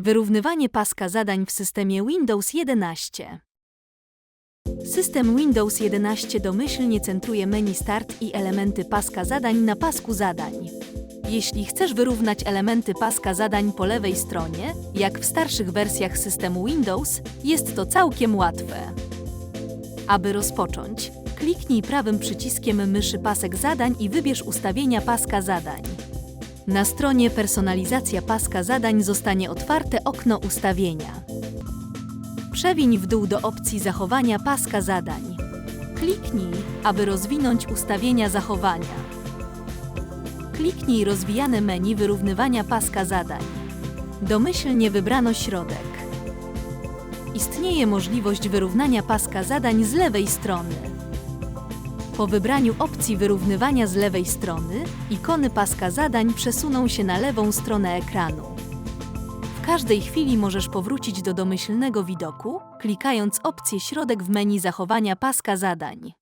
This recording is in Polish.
Wyrównywanie paska zadań w systemie Windows 11. System Windows 11 domyślnie centruje menu Start i elementy paska zadań na pasku zadań. Jeśli chcesz wyrównać elementy paska zadań po lewej stronie, jak w starszych wersjach systemu Windows, jest to całkiem łatwe. Aby rozpocząć, kliknij prawym przyciskiem myszy pasek zadań i wybierz ustawienia paska zadań. Na stronie Personalizacja paska zadań zostanie otwarte okno ustawienia. Przewiń w dół do opcji Zachowania paska zadań. Kliknij, aby rozwinąć ustawienia zachowania. Kliknij rozwijane menu wyrównywania paska zadań. Domyślnie wybrano środek. Istnieje możliwość wyrównania paska zadań z lewej strony. Po wybraniu opcji wyrównywania z lewej strony, ikony paska zadań przesuną się na lewą stronę ekranu. W każdej chwili możesz powrócić do domyślnego widoku, klikając opcję środek w menu zachowania paska zadań.